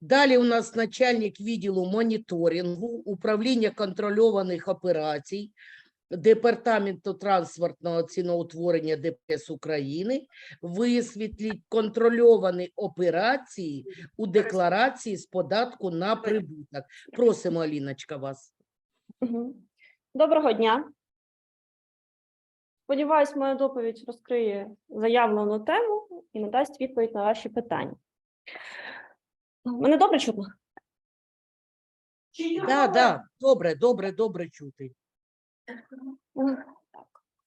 Далі у нас начальник відділу моніторингу, управління контрольованих операцій, Департаменту транспортного ціноутворення ДПС України висвітліть контрольовані операції у декларації з податку на прибуток. Просимо, Аліночка, вас. Доброго дня. Сподіваюсь, моя доповідь розкриє заявлену тему і надасть відповідь на ваші питання. Мене добре чутно? Да, да, добре, добре, добре чути.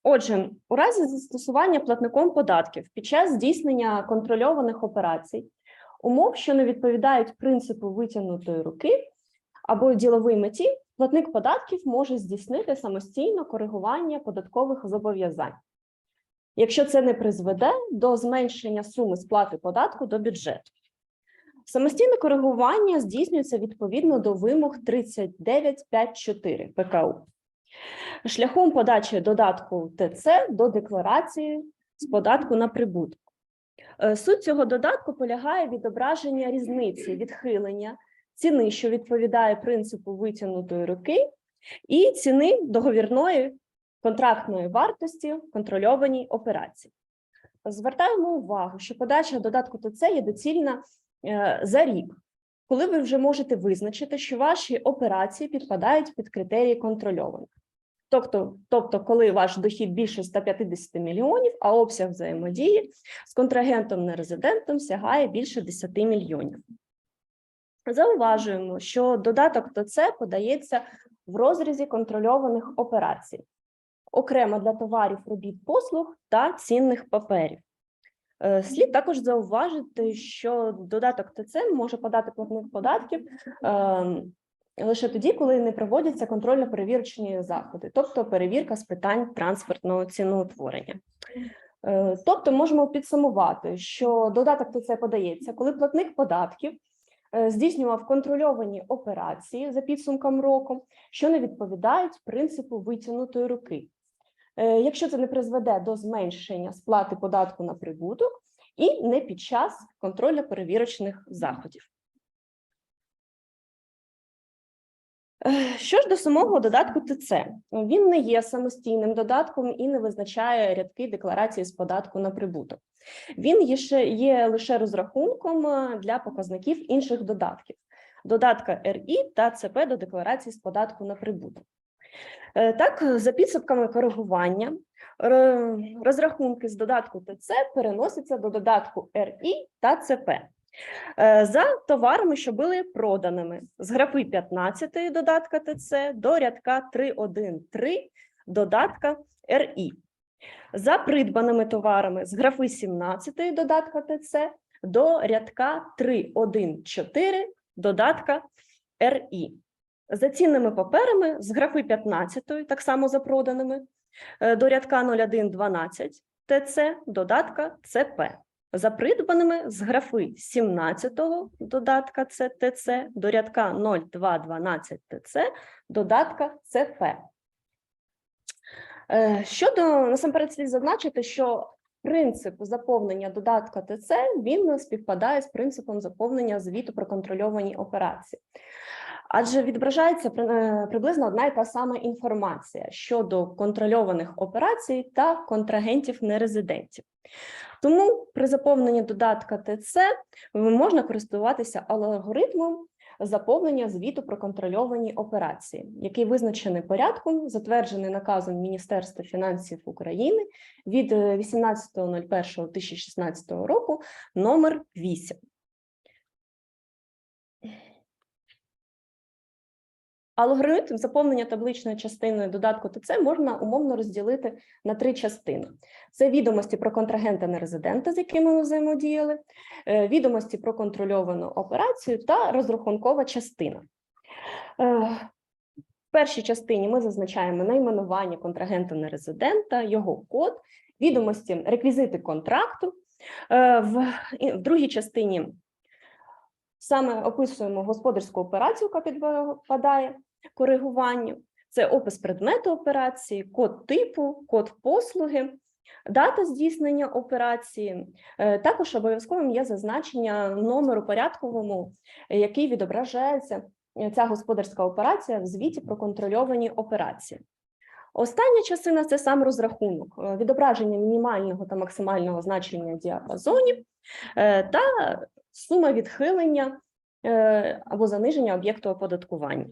Отже, у разі застосування платником податків під час здійснення контрольованих операцій, умов, що не відповідають принципу витягнутої руки або діловій меті, платник податків може здійснити самостійно коригування податкових зобов'язань, якщо це не призведе до зменшення суми сплати податку до бюджету. Самостійне коригування здійснюється відповідно до вимог 39.5.4 ПКУ шляхом подачі додатку ТЦ до декларації з податку на прибуток. Е, Суть цього додатку полягає відображення різниці відхилення ціни, що відповідає принципу витягнутої руки, і ціни договірної контрактної вартості в контрольованій операції. Звертаємо увагу, що подача додатку ТЦ є доцільна за рік, коли ви вже можете визначити, що ваші операції підпадають під критерії контрольованих. Тобто, тобто, коли ваш дохід більше 150 мільйонів, а обсяг взаємодії з контрагентом нерезидентом сягає більше 10 мільйонів. Зауважуємо, що додаток ТЦ подається в розрізі контрольованих операцій, окремо для товарів, робіт, послуг та цінних паперів. Е, Слід також зауважити, що додаток ТЦ може подати платник податків ем, лише тоді, коли не проводяться контрольно-перевірочні заходи, тобто перевірка з питань транспортного ціноутворення. Е, Тобто можемо підсумувати, що додаток ТЦ подається, коли платник податків е, здійснював контрольовані операції за підсумком року, що не відповідають принципу витягнутої руки. Е, Якщо це не призведе до зменшення сплати податку на прибуток і не під час контрольно-перевірочних заходів. Е, Що ж до самого додатку ТЦ, він не є самостійним додатком і не визначає рядки декларації з податку на прибуток. Він є, ще, є лише розрахунком е, для показників інших додатків, додатка РІ та ЦП до декларації з податку на прибуток. Е, Так, за підсумками коригування, розрахунки з додатку ТЦ переносяться до додатку РІ та ЦП. Е, за товарами, що були проданими з графи 15 додатка ТЦ до рядка 3.1.3 додатка РІ. За придбаними товарами з графи 17 додатка ТЦ до рядка 3.1.4 додатка РІ. За цінними паперами з графи 15, так само за проданими, е, до рядка 01.12 ТЦ додатка ЦП за придбаними з графи 17 додатка ЦТЦ до рядка 0212 ТЦ додатка ЦП. Е, Щодо насамперед слід зазначити, що принцип заповнення додатка ТЦ він співпадає з принципом заповнення звіту про контрольовані операції. Адже відображається е, приблизно одна і та сама інформація щодо контрольованих операцій та контрагентів нерезидентів. Тому при заповненні додатка ТЦ можна користуватися алгоритмом заповнення звіту про контрольовані операції, який визначений порядком, затверджений наказом Міністерства фінансів України від е, 18.01.2016 року номер 8. Алгоритм заповнення табличної частини додатку ТЦ можна умовно розділити на три частини: це відомості про контрагента нерезидента, з якими ми взаємодіяли, е, відомості про контрольовану операцію та розрахункова частина. Е, В першій частині ми зазначаємо найменування контрагента нерезидента, його код, відомості, реквізити контракту. Е, В другій частині саме описуємо господарську операцію, яка підпадає коригуванню. Це опис предмету операції, код типу, код послуги, Дата здійснення операції е, також обов'язковим є зазначення номеру порядковому, е, який відображається е, ця господарська операція в звіті про контрольовані операції. Остання частина це сам розрахунок, відображення мінімального та максимального значення діапазонів та сума відхилення е, або заниження об'єкту оподаткування.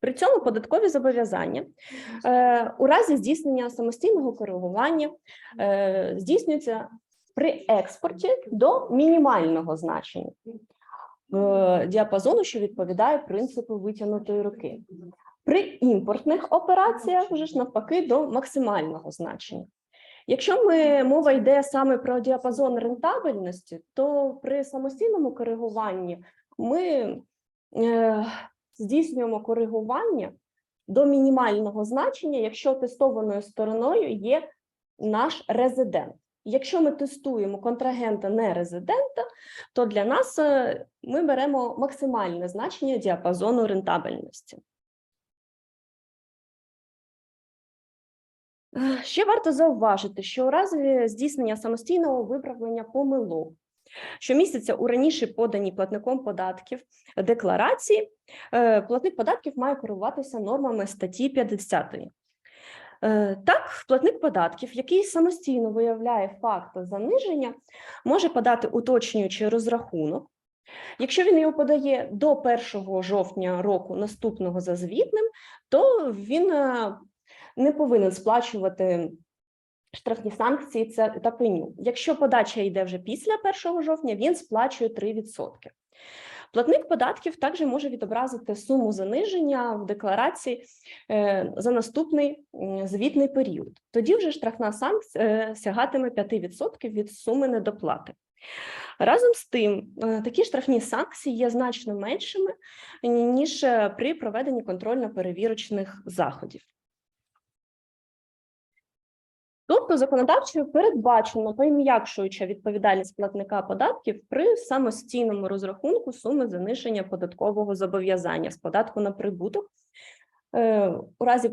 При цьому податкові зобов'язання е, у разі здійснення самостійного коригування е, здійснюються при експорті до мінімального значення діапазону, що відповідає принципу витягнутої руки. При імпортних операціях вже ж навпаки до максимального значення. Якщо ми мова йде саме про діапазон рентабельності, то при самостійному коригуванні ми е, здійснюємо коригування до мінімального значення, якщо тестованою стороною є наш резидент. Якщо ми тестуємо контрагента не резидента, то для нас е, ми беремо максимальне значення діапазону рентабельності. Ще варто зауважити, що у разі здійснення самостійного виправлення помилок, що містяться у раніше поданій платником податків декларації, е, платник податків має керуватися нормами статті 50. Е, Так, платник податків, який самостійно виявляє факт заниження, може подати уточнюючий розрахунок. Якщо він його подає до 1 жовтня року наступного за звітним, то він е, не повинен сплачувати штрафні санкції це- та пеню. Якщо подача йде вже після 1 жовтня, він сплачує 3%. Платник податків також може відобразити суму заниження в декларації е, за наступний звітний період. Тоді вже штрафна санкція е, сягатиме 5% від суми недоплати. Разом з тим, е, такі штрафні санкції є значно меншими, ніж при проведенні контрольно-перевірочних заходів. Тобто законодавчою передбачено пом'якшуюча відповідальність платника податків при самостійному розрахунку суми заниження податкового зобов'язання з податку на прибуток е, у разі,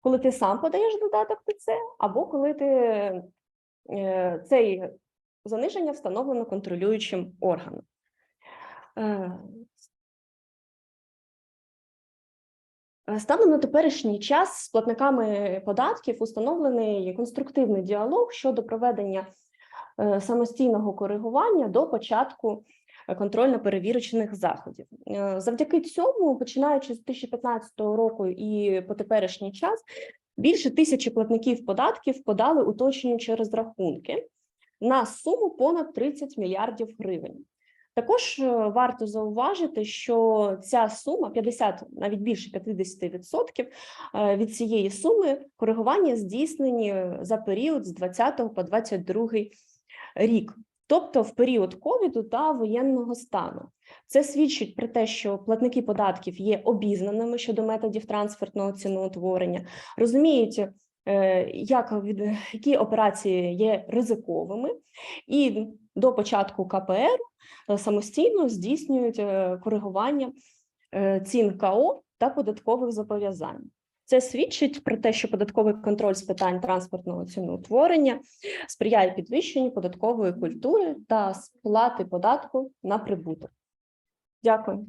коли ти сам подаєш додаток ТЦ, або коли ти е, цей заниження встановлено контролюючим органом. Станом на теперішній час з платниками податків установлений конструктивний діалог щодо проведення е, самостійного коригування до початку е, контрольно-перевірочних заходів. Е, Завдяки цьому, починаючи з 2015 року і по теперішній час, більше тисячі платників податків подали уточнюючі розрахунки на суму понад 30 мільярдів гривень. Також е, варто зауважити, що ця сума 50, навіть більше 50% е, від цієї суми коригування здійснені за період з 20 по 22 рік, тобто в період ковіду та воєнного стану. Це свідчить про те, що платники податків є обізнаними щодо методів трансфертного ціноутворення, розуміють, е, як які операції є ризиковими, і до початку КПР е, самостійно здійснюють е, коригування е, цін КО та податкових зобов'язань. Це свідчить про те, що податковий контроль з питань транспортного ціноутворення сприяє підвищенню податкової культури та сплати податку на прибуток. Дякую.